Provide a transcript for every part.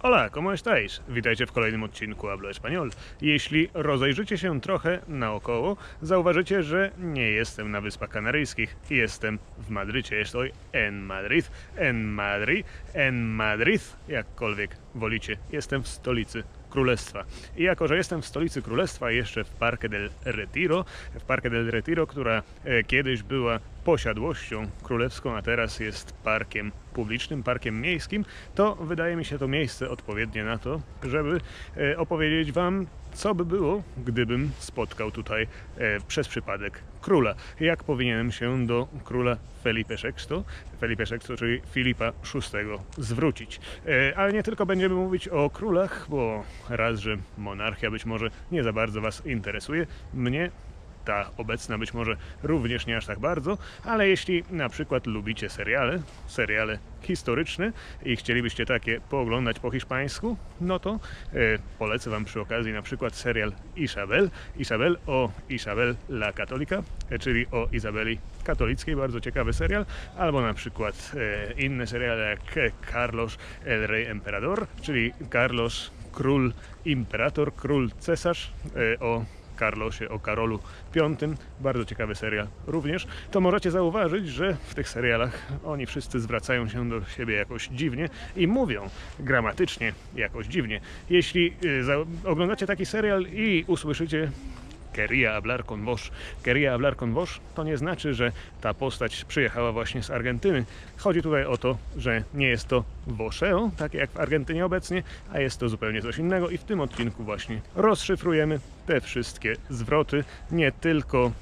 Hola, ¿cómo estáis? Witajcie w kolejnym odcinku Hablo Español. Jeśli rozejrzycie się trochę naokoło, zauważycie, że nie jestem na Wyspach Kanaryjskich. Jestem w Madrycie. Estoy en Madrid, en Madrid, en Madrid, jakkolwiek wolicie. Jestem w stolicy Królestwa. I jako, że jestem w stolicy Królestwa, jeszcze w Parque del Retiro, w Parque del Retiro, która e, kiedyś była posiadłością królewską, a teraz jest parkiem publicznym, parkiem miejskim, to wydaje mi się to miejsce odpowiednie na to, żeby e, opowiedzieć Wam, co by było, gdybym spotkał tutaj e, przez przypadek króla. Jak powinienem się do króla Felipe VI, Felipe VI, czyli Filipa VI zwrócić. E, ale nie tylko będziemy mówić o królach, bo raz, że monarchia być może nie za bardzo Was interesuje, mnie ta obecna być może również nie aż tak bardzo, ale jeśli na przykład lubicie seriale, seriale historyczne i chcielibyście takie pooglądać po hiszpańsku, no to e, polecę Wam przy okazji na przykład serial Isabel, Isabel o Isabel la Katolika, e, czyli o Izabeli katolickiej, bardzo ciekawy serial, albo na przykład e, inne seriale jak Carlos el Rey Emperador, czyli Carlos Król Imperator, Król Cesarz e, o Carlosie, o Karolu V, bardzo ciekawy serial również, to możecie zauważyć, że w tych serialach oni wszyscy zwracają się do siebie jakoś dziwnie i mówią gramatycznie jakoś dziwnie. Jeśli y, oglądacie taki serial i usłyszycie quería hablar con vos. Quería hablar con vos to nie znaczy, że ta postać przyjechała właśnie z Argentyny. Chodzi tutaj o to, że nie jest to voseo, tak jak w Argentynie obecnie, a jest to zupełnie coś innego i w tym odcinku właśnie rozszyfrujemy te wszystkie zwroty, nie tylko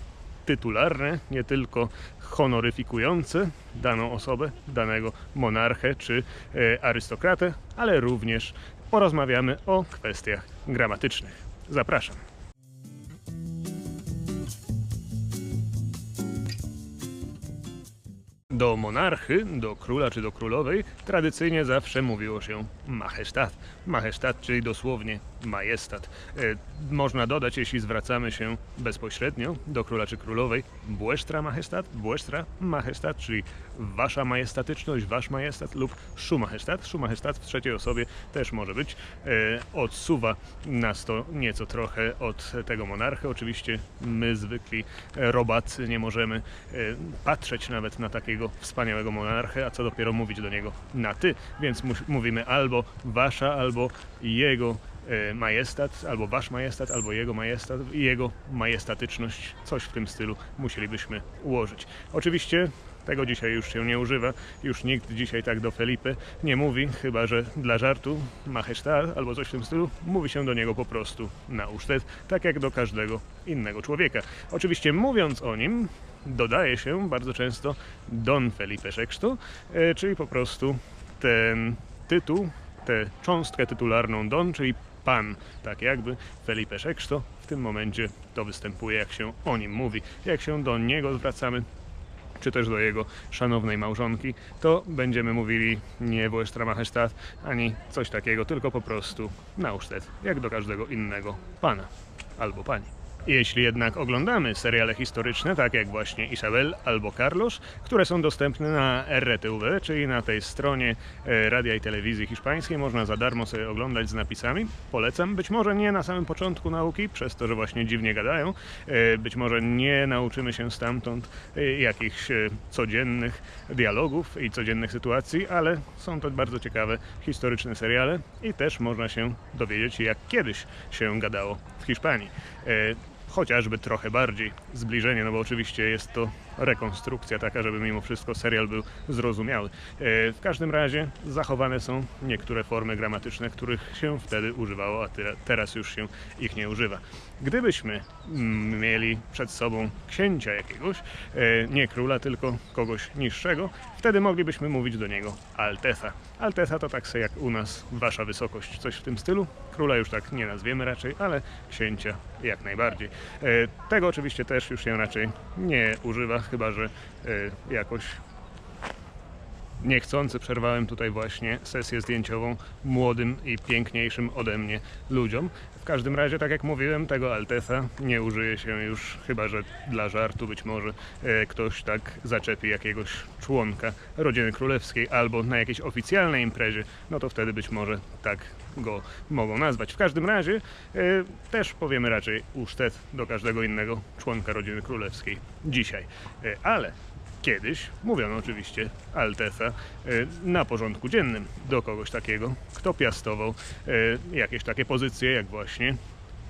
tytularne, nie tylko honoryfikujące daną osobę, danego monarchę czy e, arystokratę, ale również porozmawiamy o kwestiach gramatycznych. Zapraszam. Do monarchy, do króla czy do królowej tradycyjnie zawsze mówiło się majestat. Majestat, czyli dosłownie majestat. E, można dodać, jeśli zwracamy się bezpośrednio do króla czy królowej, vuestra majestat, vuestra majestat, czyli wasza majestatyczność, wasz majestat lub su majestat. Su majestat w trzeciej osobie też może być. E, odsuwa nas to nieco trochę od tego monarchy. Oczywiście my zwykli robacy nie możemy e, patrzeć nawet na takiego wspaniałego monarchę, a co dopiero mówić do niego na ty, więc mówimy albo wasza, albo jego e, majestat, albo wasz majestat, albo jego majestat i jego majestatyczność, coś w tym stylu musielibyśmy ułożyć. Oczywiście tego dzisiaj już się nie używa, już nikt dzisiaj tak do Felipe nie mówi, chyba że dla żartu majestat albo coś w tym stylu, mówi się do niego po prostu na usztet, tak jak do każdego innego człowieka. Oczywiście mówiąc o nim, dodaje się bardzo często Don Felipe VI, e, czyli po prostu ten tytuł, tę cząstkę tytularną Don, czyli Pan, tak jakby Felipe VI, w tym momencie to występuje, jak się o nim mówi, jak się do niego zwracamy, czy też do jego szanownej małżonki, to będziemy mówili nie Vuestra Majestat, ani coś takiego, tylko po prostu na usztet, jak do każdego innego pana albo pani. Jeśli jednak oglądamy seriale historyczne, tak jak właśnie Isabel albo Carlos, które są dostępne na RTV, czyli na tej stronie e, radia i telewizji hiszpańskiej, można za darmo sobie oglądać z napisami. Polecam. Być może nie na samym początku nauki, przez to, że właśnie dziwnie gadają. E, Być może nie nauczymy się stamtąd e, jakichś codziennych dialogów i codziennych sytuacji, ale są to bardzo ciekawe historyczne seriale i też można się dowiedzieć, jak kiedyś się gadało w Hiszpanii. Chociażby trochę bardziej zbliżenie, no bo oczywiście jest to rekonstrukcja taka, żeby mimo wszystko serial był zrozumiały. E, W każdym razie zachowane są niektóre formy gramatyczne, których się wtedy używało, a teraz już się ich nie używa. Gdybyśmy mm, mieli przed sobą księcia jakiegoś, e, nie króla, tylko kogoś niższego, wtedy moglibyśmy mówić do niego Alteza. Alteza to tak se jak u nas Wasza Wysokość, coś w tym stylu. Króla już tak nie nazwiemy raczej, ale księcia jak najbardziej. E, Tego oczywiście też już się raczej nie używa, chyba że e, jakoś niechcący przerwałem tutaj właśnie sesję zdjęciową młodym i piękniejszym ode mnie ludziom. W każdym razie, tak jak mówiłem, tego Altesa nie użyje się już, chyba że dla żartu być może e, ktoś tak zaczepi jakiegoś członka rodziny królewskiej albo na jakiejś oficjalnej imprezie, no to wtedy być może tak go mogą nazwać. W każdym razie e, też powiemy raczej usztet do każdego innego członka rodziny królewskiej dzisiaj. E, ale kiedyś mówiono oczywiście Altesa e, na porządku dziennym do kogoś takiego, kto piastował e, jakieś takie pozycje jak właśnie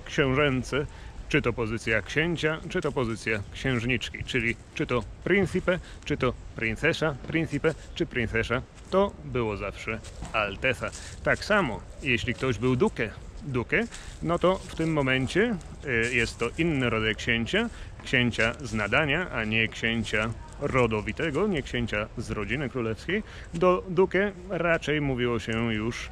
książęce, czy to pozycja księcia, czy to pozycja księżniczki, czyli czy to principe, czy to princesa, principe, czy princesa, to było zawsze Altesa. Tak samo, jeśli ktoś był duke, duke, no to w tym momencie y, jest to inny rodzaj księcia, księcia z nadania, a nie księcia rodowitego, nie księcia z rodziny królewskiej. Do duke raczej mówiło się już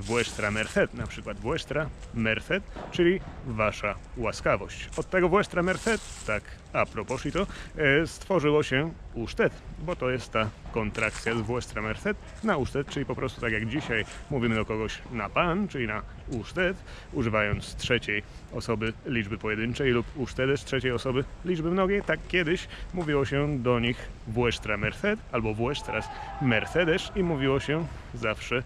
Vuestra Merced, na przykład Vuestra Merced, czyli Wasza łaskawość. Od tego Vuestra Merced, tak a proposito, e, stworzyło się usztet, bo to jest ta kontrakcja z Vuestra Merced na usztet, czyli po prostu tak jak dzisiaj mówimy do kogoś na pan, czyli na usztet, używając trzeciej osoby liczby pojedynczej lub usztedes trzeciej osoby liczby mnogiej, tak kiedyś mówiło się do nich Vuestra Merced albo Vuestras Mercedes i mówiło się zawsze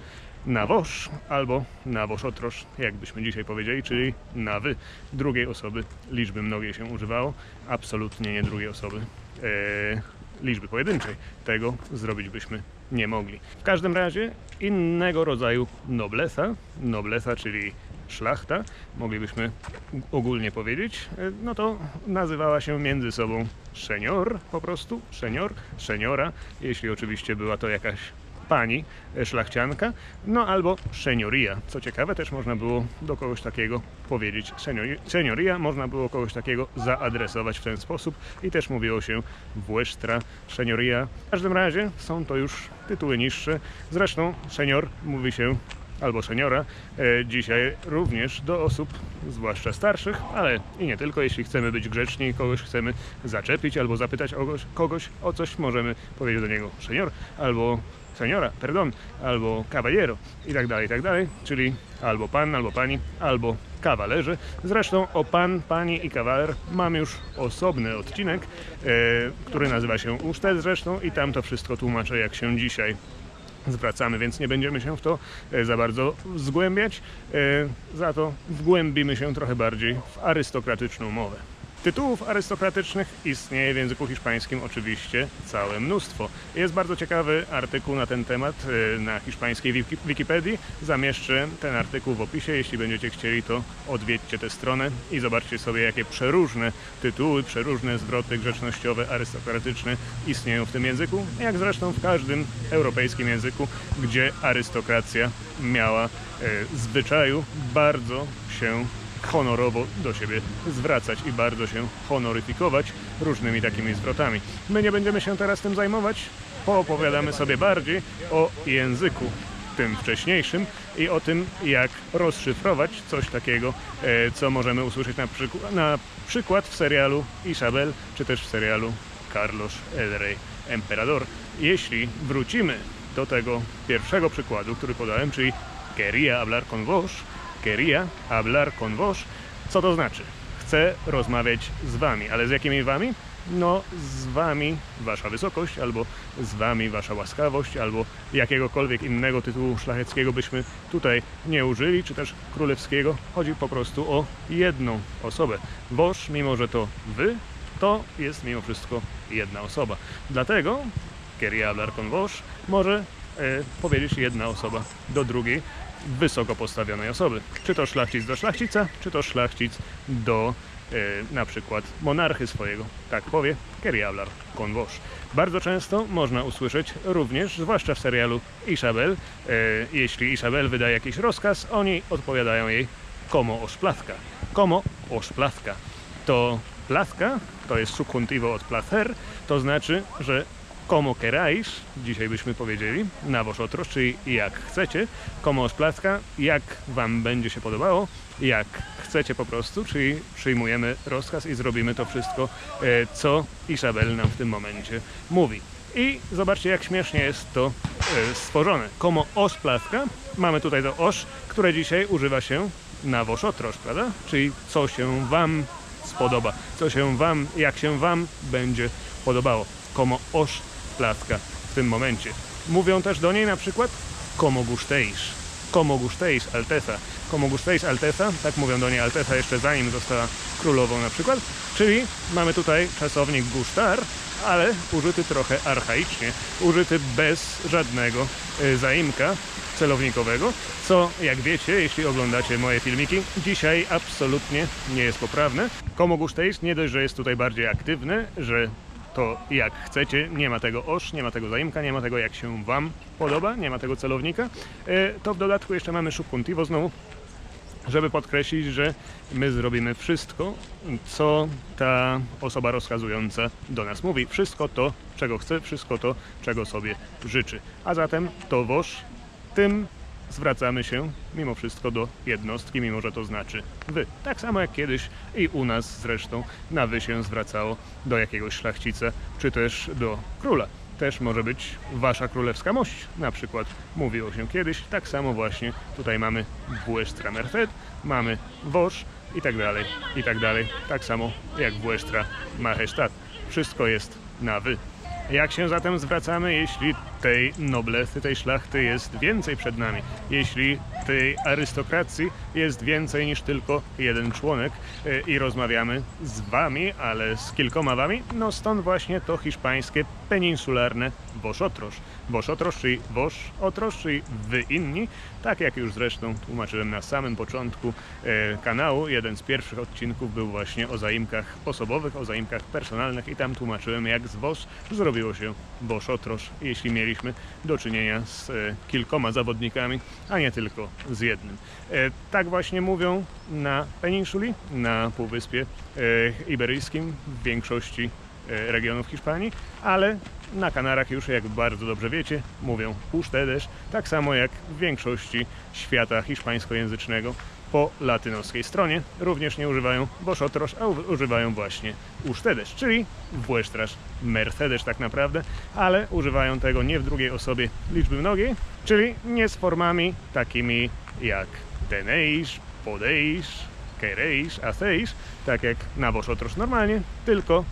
na wosz albo na wosz otrosz, jakbyśmy dzisiaj powiedzieli, czyli na wy drugiej osoby liczby mnogiej się używało, absolutnie nie drugiej osoby e, liczby pojedynczej. Tego zrobić byśmy nie mogli. W każdym razie innego rodzaju noblesa, noblesa, czyli szlachta, moglibyśmy ogólnie powiedzieć, e, no to nazywała się między sobą senior po prostu, senior, seniora, jeśli oczywiście była to jakaś pani szlachcianka, no albo senioria. Co ciekawe, też można było do kogoś takiego powiedzieć seniori- senioria, można było kogoś takiego zaadresować w ten sposób i też mówiło się vuestra senioria. W każdym razie są to już tytuły niższe. Zresztą senior mówi się albo seniora e, dzisiaj również do osób, zwłaszcza starszych, ale i nie tylko. Jeśli chcemy być grzeczni, kogoś chcemy zaczepić albo zapytać kogoś, kogoś o coś, możemy powiedzieć do niego senior albo seniora, perdon, albo cavallero i tak dalej, i tak dalej, czyli albo pan, albo pani, albo kawalerze. Zresztą o pan, pani i kawaler mam już osobny odcinek, e, który nazywa się Usztet zresztą i tam to wszystko tłumaczę, jak się dzisiaj zwracamy, więc nie będziemy się w to e, za bardzo zgłębiać. E, Za to wgłębimy się trochę bardziej w arystokratyczną mowę. Tytułów arystokratycznych istnieje w języku hiszpańskim oczywiście całe mnóstwo. Jest bardzo ciekawy artykuł na ten temat e, na hiszpańskiej wiki- Wikipedii. Zamieszczę ten artykuł w opisie. Jeśli będziecie chcieli, to odwiedźcie tę stronę i zobaczcie sobie, jakie przeróżne tytuły, przeróżne zwroty grzecznościowe, arystokratyczne istnieją w tym języku. Jak zresztą w każdym europejskim języku, gdzie arystokracja miała e, zwyczaju bardzo się honorowo do siebie zwracać i bardzo się honoryfikować różnymi takimi zwrotami. My nie będziemy się teraz tym zajmować, poopowiadamy sobie bardziej o języku tym wcześniejszym i o tym, jak rozszyfrować coś takiego, e, co możemy usłyszeć na, przyku- na przykład w serialu Isabel, czy też w serialu Carlos el Rey Emperador. Jeśli wrócimy do tego pierwszego przykładu, który podałem, czyli quería hablar con vos, quería hablar con vos. Co to znaczy? Chcę rozmawiać z wami, ale z jakimi wami? No, z wami wasza wysokość, albo z wami wasza łaskawość, albo jakiegokolwiek innego tytułu szlacheckiego byśmy tutaj nie użyli, czy też królewskiego. Chodzi po prostu o jedną osobę. Wosz, mimo że to wy, to jest mimo wszystko jedna osoba. Dlatego quería hablar con vos może e, powiedzieć jedna osoba do drugiej wysoko postawionej osoby. Czy to szlachcic do szlachcica, czy to szlachcic do e, na przykład monarchy swojego. Tak powie con vos. Bardzo często można usłyszeć również, zwłaszcza w serialu Isabel, e, jeśli Isabel wydaje jakiś rozkaz, oni odpowiadają jej como os. Como os to plazca, to jest subjuntivo od placer, to znaczy, że como queráis, dzisiaj byśmy powiedzieli, na vosotros, czyli jak chcecie, como os plazca, jak wam będzie się podobało, jak chcecie po prostu, czyli przyjmujemy rozkaz i zrobimy to wszystko, e, co Isabel nam w tym momencie mówi. I zobaczcie, jak śmiesznie jest to e, stworzone. Komo oszplastka, mamy tutaj to osz, które dzisiaj używa się na woszotrosz, prawda? Czyli co się wam spodoba, co się wam, jak się wam będzie podobało. Komo oszplastka w tym momencie. Mówią też do niej na przykład. Komo gusztejsz Altesa. Komo gusztejsz Altesa, tak mówią do niej Altesa jeszcze zanim została królową na przykład. Czyli mamy tutaj czasownik gusztar, ale użyty trochę archaicznie, użyty bez żadnego y, zaimka celownikowego, co jak wiecie, jeśli oglądacie moje filmiki, dzisiaj absolutnie nie jest poprawne. Komo gusztejsz nie dość, że jest tutaj bardziej aktywny, że to jak chcecie, nie ma tego osz, nie ma tego zaimka, nie ma tego jak się wam podoba, nie ma tego celownika, e, to w dodatku jeszcze mamy subkuntivo znowu, żeby podkreślić, że my zrobimy wszystko, co ta osoba rozkazująca do nas mówi. Wszystko to, czego chce, wszystko to, czego sobie życzy. A zatem to woż, tym zwracamy się mimo wszystko do jednostki, mimo że to znaczy wy. Tak samo jak kiedyś i u nas zresztą na wy się zwracało do jakiegoś szlachcica, czy też do króla. Też może być wasza królewska mość, na przykład mówiło się kiedyś. Tak samo właśnie tutaj mamy Vuestra Merced, mamy Wosz i tak dalej, i tak dalej. Tak samo jak Vuestra Majestat. Wszystko jest na wy. Jak się zatem zwracamy, jeśli tej noblesy, tej szlachty jest więcej przed nami? Jeśli tej arystokracji jest więcej niż tylko jeden członek e, i rozmawiamy z wami, ale z kilkoma wami? No stąd właśnie to hiszpańskie peninsularne woszotrosz. Woszotrosz, czyli wosz otrosz, czyli wy inni. Tak jak już zresztą tłumaczyłem na samym początku e, kanału, jeden z pierwszych odcinków był właśnie o zaimkach osobowych, o zaimkach personalnych i tam tłumaczyłem jak z wos zrobiło się woszotrosz, jeśli mieliśmy do czynienia z e, kilkoma zawodnikami, a nie tylko z jednym. E, tak właśnie mówią na peninsuli, na Półwyspie e, Iberyjskim w większości e, regionów Hiszpanii, ale na Kanarach już, jak bardzo dobrze wiecie, mówią ustedes, tak samo jak w większości świata hiszpańskojęzycznego po latynoskiej stronie. Również nie używają vosotros, a używają właśnie ustedes, czyli vuestras mercedes tak naprawdę, ale używają tego nie w drugiej osobie liczby mnogiej, czyli nie z formami takimi jak tenéis, podéis, queréis, hacéis, tak jak na vosotros normalnie, tylko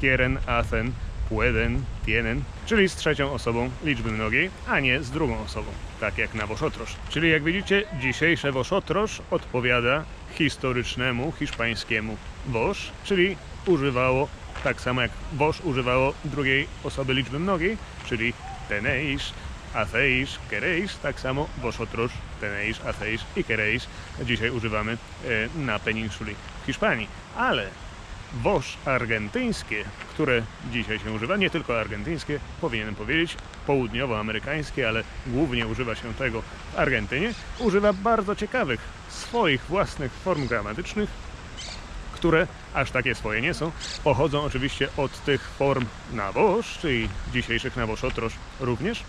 quieren, hacen, pueden, tienen, czyli z trzecią osobą liczby mnogiej, a nie z drugą osobą, tak jak na Woszotrosz. Czyli jak widzicie, dzisiejsze Woszotrosz odpowiada historycznemu hiszpańskiemu Wosz, czyli używało, tak samo jak Wosz używało drugiej osoby liczby mnogiej, czyli tenéis, hacéis, queréis, tak samo Vosotros, tenéis, hacéis i queréis dzisiaj używamy e, na peninsuli Hiszpanii. Ale Wosz argentyńskie, które dzisiaj się używa, nie tylko argentyńskie, powinienem powiedzieć, południowoamerykańskie, ale głównie używa się tego w Argentynie, używa bardzo ciekawych swoich własnych form gramatycznych, które aż takie swoje nie są. Pochodzą oczywiście od tych form na wosz, czyli dzisiejszych na woszotrosz również,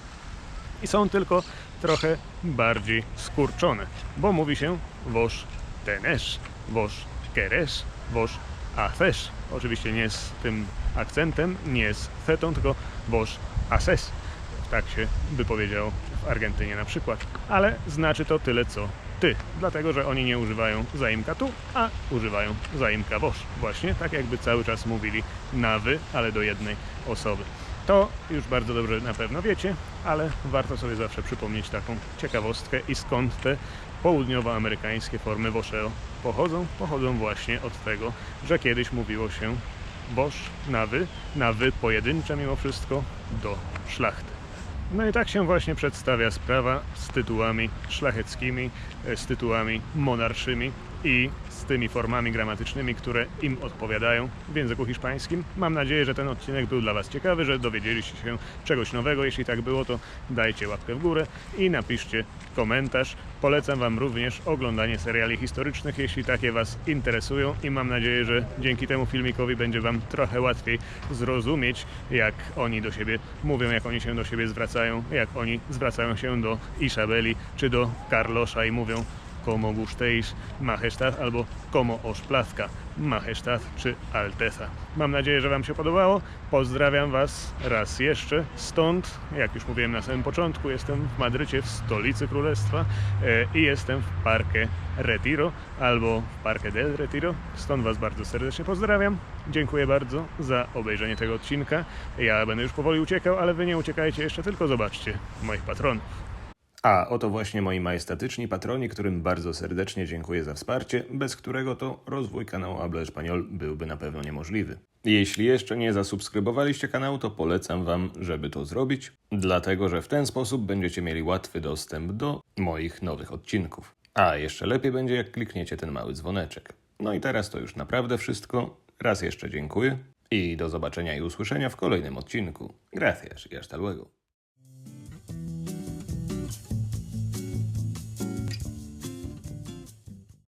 i są tylko trochę bardziej skurczone, bo mówi się wosz tenesz, wosz querés, wosz haces. Oczywiście nie z tym akcentem, nie z fetą, tylko wosz haces. Tak się wypowiedział w Argentynie na przykład. Ale znaczy to tyle co ty, dlatego że oni nie używają zaimka tu, a używają zaimka wosz. Właśnie tak jakby cały czas mówili na wy, ale do jednej osoby. To już bardzo dobrze na pewno wiecie, ale warto sobie zawsze przypomnieć taką ciekawostkę i skąd te południowoamerykańskie formy woszeo pochodzą. Pochodzą właśnie od tego, że kiedyś mówiło się wosz na wy, na wy pojedyncze mimo wszystko do szlachty. No i tak się właśnie przedstawia sprawa z tytułami szlacheckimi, e, z tytułami monarszymi i z tymi formami gramatycznymi, które im odpowiadają w języku hiszpańskim. Mam nadzieję, że ten odcinek był dla Was ciekawy, że dowiedzieliście się czegoś nowego. Jeśli tak było, to dajcie łapkę w górę i napiszcie komentarz. Polecam Wam również oglądanie seriali historycznych, jeśli takie Was interesują i mam nadzieję, że dzięki temu filmikowi będzie Wam trochę łatwiej zrozumieć, jak oni do siebie mówią, jak oni się do siebie zwracają, jak oni zwracają się do Isabeli czy do Carlosza i mówią como gustéis, majestad albo como os plazca, majestad czy alteza. Mam nadzieję, że Wam się podobało. Pozdrawiam Was raz jeszcze stąd. Jak już mówiłem na samym początku, jestem w Madrycie, w stolicy królestwa e, i jestem w Parque Retiro albo w Parque del Retiro. Stąd Was bardzo serdecznie pozdrawiam. Dziękuję bardzo za obejrzenie tego odcinka. Ja będę już powoli uciekał, ale Wy nie uciekajcie jeszcze, tylko zobaczcie moich patronów. A oto właśnie moi majestatyczni patroni, którym bardzo serdecznie dziękuję za wsparcie, bez którego to rozwój kanału Habla Español byłby na pewno niemożliwy. Jeśli jeszcze nie zasubskrybowaliście kanału, to polecam Wam, żeby to zrobić, dlatego że w ten sposób będziecie mieli łatwy dostęp do moich nowych odcinków. A jeszcze lepiej będzie, jak klikniecie ten mały dzwoneczek. No i teraz to już naprawdę wszystko. Raz jeszcze dziękuję i do zobaczenia i usłyszenia w kolejnym odcinku. Gracias y hasta luego.